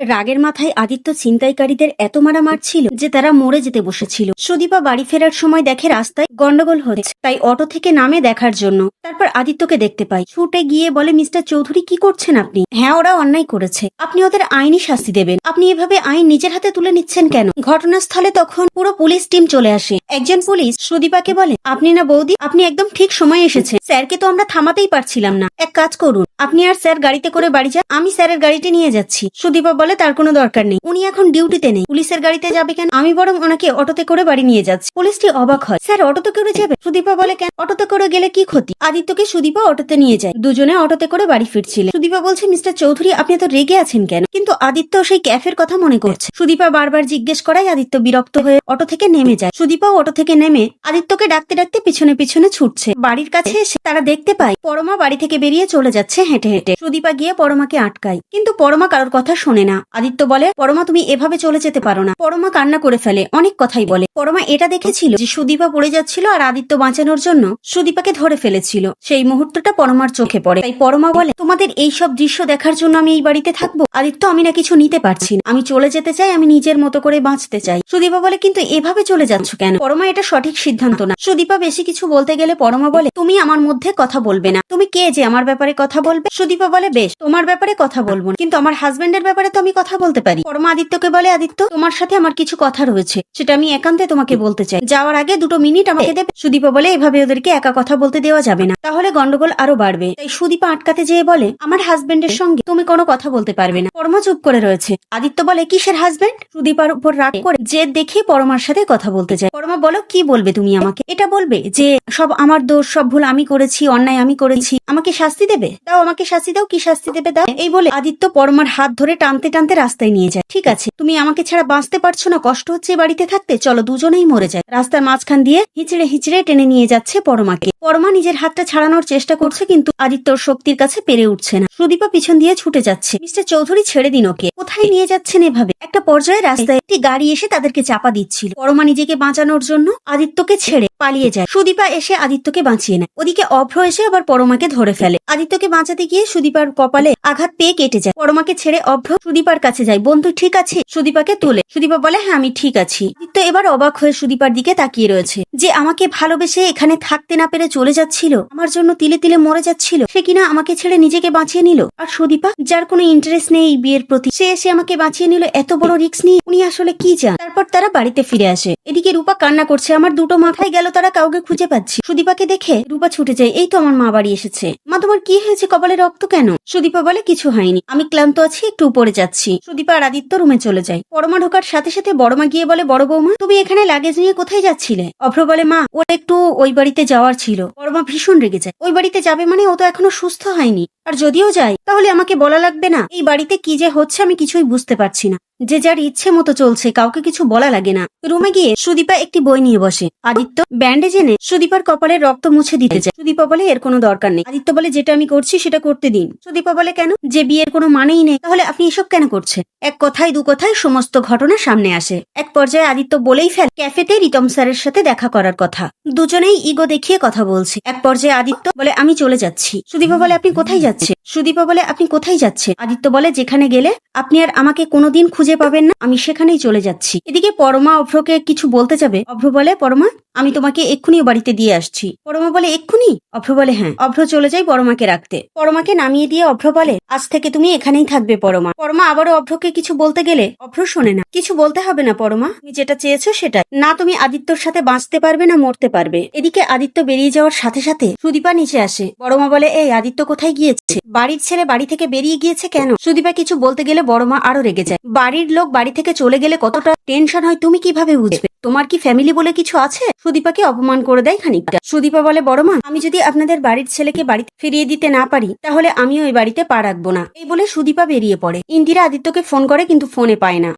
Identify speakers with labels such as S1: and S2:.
S1: রাগের মাথায় আদিত্য ছিনতাইকারীদের এত মারা মারছিল যে তারা মরে যেতে বসেছিল। সুদীপা বাড়ি ফেরার সময় দেখে রাস্তায় গন্ডগোল হচ্ছে, তাই অটো থেকে নামে দেখার জন্য। তারপর আদিত্যকে দেখতে পাই। ছুটে গিয়ে বলে, মিস্টার চৌধুরী, কি করছেন আপনি? হ্যাঁ ওরা অন্যায় করেছে। আপনি ওদের আইনি শাস্তি দেবেন। আপনি এভাবে আইন নিজের হাতে তুলে নিচ্ছেন কেন? ঘটনাস্থলে তখন পুরো পুলিশ টিম চলে আসে। একজন পুলিশ সুদীপাকে বলে, আপনি না বৌদি, আপনি একদম ঠিক সময় এসেছেন। স্যারকে তো আমরা থামাতেই পারছিলাম না। এক কাজ করুন আপনি আর স্যার গাড়িতে করে বাড়ি যান? আমি স্যারের গাড়িটি নিয়ে যাচ্ছি। সুদীপা বলে তার কোনো দরকার নেই। উনি এখন ডিউটিতে নেই। পুলিশের গাড়িতে যাবে কেন? আমি বরং ওনাকে অটোতে করে বাড়ি নিয়ে যাচ্ছি। পুলিশটি অবাক হয়। স্যার, অটোতে করে যাবে? সুদীপা বলে কেন? অটোতে করে গেলে কি ক্ষতি? আদিত্যকে সুদীপা অটোতে নিয়ে যায়। দুজনে অটোতে করে বাড়ি ফিরছিলেন। সুদীপা বলছে, মিস্টার চৌধুরী, আপনি এত রেগে আছেন কেন? কিন্তু আদিত্য সেই ক্যাফের কথা মনে করছে। সুদীপা বারবার জিজ্ঞেস করায় আদিত্য বিরক্ত হয়ে অটো থেকে নেমে যায়। সুদীপাও অটো থেকে নেমে আদিত্যকে ডাকতে ডাকতে পিছনে পিছনে ছুটছে। বাড়ির কাছে এসে তারা দেখতে পায়, পরমা বাড়ি থেকে বেরিয়ে চলে যাচ্ছে হেঁটে হেঁটে। সুদীপা গিয়ে পরমাকে আটকায়। কিন্তু পরমা কারোর কথা শোনে না। আদিত্য বলে, পরমা, তুমি এভাবে চলে যেতে পারো না। পরমা কান্না করে ফেলে, অনেক কথাই বলে। পরমা এটা দেখেছিল যে সুদীপা পড়ে যাচ্ছিল আর আদিত্য বাঁচানোর জন্য সুদীপাকে ধরে ফেলেছিল। সেই মুহূর্তটা পরমার চোখে পড়ে। তাই পরমা বলে, তোমাদের এই সব দৃশ্য দেখার জন্য আমি এই বাড়িতে থাকব? আদিত্য, আমি না কিছু নিতে পারছি না। আমি চলে যেতে চাই, আমি নিজের মতো করে বাঁচতে চাই। সুদীপা বলে, কিন্তু এভাবে চলে যাচ্ছ কেন? পরমা এটা সঠিক সিদ্ধান্ত না। সুদীপা বেশি কিছু বলতে গেলে পরমা বলে, তুমি আমার মধ্যে কথা বলবে না। তুমি কে যে আমার ব্যাপারে কথা বলবে? সুদীপা বলে, বেশ, তোমার ব্যাপারে কথা বলব কিন্তু আমার হাজবেন্ডের ব্যাপারে তো আমি কথা বলতে পারি। পরমা আদিত্যকে বলে, আদিত্য, তোমার সাথে আমার কিছু কথা রয়েছে। সেটা আমি একান্তে তোমাকে বলতে চাই। যাওয়ার আগে দুটো মিনিট আমাকে দেবে? সুদীপা বলে, এভাবে ওদেরকে একা কথা বলতে দেওয়া যাবে না। তাহলে গন্ডগোল আরও বাড়বে। তাই সুদীপা আটকাতে যেয়ে বলে, আমার হাজবেন্ডের সঙ্গে তুমি কোনো কথা বলতে পারবে না। পরমা চুপ করে রয়েছে। আদিত্য বলে, কিসের হাজবেন্ড? সুদীপার উপর রাগ করে যে দেখে পরমার সাথে কথা বলতে চায় পরমা বলো, কি বলবে তুমি আমাকে? এটা বলবে যে, সব আমার দোষ, সব ভুল আমি করেছি, অন্যায় আমি করেছি। আমাকে শাস্তি দেবে? দাও আমাকে শাস্তি দাও, কি শাস্তি দেবে দাও? এই বলে আদিত্য পরমার হাত ধরে টানতে টানতে রাস্তায় নিয়ে যায়। ঠিক আছে, তুমি আমাকে ছাড়া বাঁচতে পারছ না, কষ্ট হচ্ছে বাড়িতে থাকতে, চলো দুজনেই মরে যায় রাস্তার মাঝখান দিয়ে হিচড়ে হিচড়ে টেনে নিয়ে যাচ্ছে পরমাকে। পরমা নিজের হাতটা ছাড়ানোর চেষ্টা করছে, কিন্তু আদিত্যর শক্তির কাছে পেরে উঠছে না। সুদীপা পিছন দিয়ে ছুটে যাচ্ছে। মিস্টার চৌধুরী ছেড়ে দিন ওকে। কোথায় নিয়ে যাচ্ছেন এভাবে? একটা পর্যায়ে রাস্তায় একটি গাড়ি এসে তাদেরকে চাপা দিচ্ছিল। পরমা নিজেকে বাঁচানোর জন্য আদিত্যকে ছেড়ে পালিয়ে যায়। সুদীপা এসে আদিত্যকে বাঁচিয়ে নেয়। ওদিকে অভ্র এসে আবার পরমাকে ধরে ফেলে। আদিত্যকে বাঁচাতে গিয়ে সুদীপার কপালে আঘাত পেয়ে কেটে যায়। পরমাকে ছেড়ে অভ্র সুদীপার কাছে যায়। বন্ধু, ঠিক আছে? সুদীপাকে তুলে। সুদীপা বলে হ্যাঁ আমি ঠিক আছি। আদিত্য এবার অবাক হয়ে সুদীপার দিকে তাকিয়ে রয়েছে। যে আমাকে ভালোবেসে এখানে থাকতে না পেরে চলে যাচ্ছিল, আমার জন্য তিলে তিলে মরে যাচ্ছিল, সে কিনা আমাকে ছেড়ে নিজেকে বাঁচিয়ে নিল। আর সুদীপা, যার কোনো ইন্টারেস্ট নেই এই বিয়ের প্রতি, সে এসে আমাকে বাঁচিয়ে নিল এত বড় রিস্ক নিয়ে, উনি আসলে কি চান? তারপর তারা বাড়িতে ফিরে আসে। এদিকে রূপা কান্না করছে, আমার দুটো মাথায় গেল, তারা কাউকে খুঁজে পাচ্ছি। সুদীপাকে দেখে রূপা ছুটে যায়, এই তো আমার মা বাড়ি এসেছে। মা, তোমার কি হয়েছে? কপালে রক্ত কেন? সুদীপা বলে, কিছু হয়নি। আমি ক্লান্ত আছি, একটু উপরে যাচ্ছি। সুদীপা আর আদিত্য রুমে চলে যায়। পরমা ঢোকার সাথে সাথে বড়মা গিয়ে বলে, বড় বৌমা, তুমি এখানে লাগেজ নিয়ে কোথায় যাচ্ছিলে? অভ্র বলে, মা, ওর একটু ওই বাড়িতে যাওয়ার ছিল। বড়মা ভীষণ রেগে যায়। ওই বাড়িতে যাবে মানে ও তো এখনও সুস্থ হয়নি। আর যদিও যায়, তাহলে আমাকে বলা লাগবে না। এই বাড়িতে কি যে হচ্ছে আমি কিছুই বুঝতে পারছি না। যে যার ইচ্ছে মতো চলছে, কাউকে কিছু বলা লাগে না। রুমে গিয়ে সুদীপা একটি বই নিয়ে বসে। আদিত্য ব্যান্ডেজ এনে সুদীপার কপালে রক্ত মুছে দিতে যায় সুদীপা বলে, এর কোনো দরকার নেই। আদিত্য বলে, যেটা আমি করছি, সেটা করতে দিন। সুদীপা বলে, কেন? যে বিয়ের কোনো মানেই নেই। তাহলে আপনি এসব কেন করছেন? এক কথায়, দু কথায় সমস্ত ঘটনা সামনে আসে। এক পর্যায়ে আদিত্য বলেই ফেল, ক্যাফেতে রিতম স্যারের সাথে দেখা করার কথা। দুজনেই ইগো দেখিয়ে কথা বলছে। এক পর্যায়ে আদিত্য বলে, আমি চলে যাচ্ছি। সুদীপা বলে, আপনি কোথায় যাচ্ছে সুদীপা বলে, আপনি কোথায় যাচ্ছে আদিত্য বলে, যেখানে গেলে আপনি আর আমাকে কোনোদিন খুঁজে পাবেন না, আমি সেখানেই চলে যাচ্ছি। এদিকে পরমা অভ্রকে কিছু বলতে যাবে। অভ্র বলে, পরমা, আমি তোমাকে এক্ষুনি বাড়িতে দিয়ে আসছি। পরমা বলে, এক্ষুনি? অভ্র বলে হ্যাঁ। অভ্র চলে যায় পরমাকে রাখতে। পরমাকে নামিয়ে দিয়ে অভ্র বলে, আজ থেকে তুমি এখানেই থাকবে পরমা। পরমা আবারও অভ্রকে কিছু বলতে গেলে, অভ্র শোনে না। কিছু বলতে হবে না পরমা, তুমি যেটা চেয়েছো সেটাই। না, তুমি আদিত্যর সাথে বাঁচতে পারবে না মরতে পারবে। এদিকে আদিত্য বেরিয়ে যাওয়ার সাথে সাথে সুদীপা নিচে আসে। বড়মা বলে, এই, আদিত্য কোথায় গিয়েছে? বাড়ির ছেলে বাড়ি থেকে বেরিয়ে গিয়েছে কেন? সুদীপা কিছু বলতে গেলে বড়মা আরও রেগে যায়। বাড়ির লোক বাড়ি থেকে চলে গেলে কতটা টেনশন হয় তুমি কীভাবে বুঝবে? তোমার কি ফ্যামিলি বলে কিছু আছে? সুদীপাকে অপমান করে দেয় খানিকটা। সুদীপা বলে, বড় মা, আমি যদি আপনাদের বাড়ির ছেলেকে বাড়িতে ফিরিয়ে দিতে না পারি, তাহলে আমিও এই বাড়িতে পা রাখব না। এই বলে সুদীপা বেরিয়ে পড়ে। ইন্দিরা আদিত্যকে ফোন করে কিন্তু ফোনে পায় না।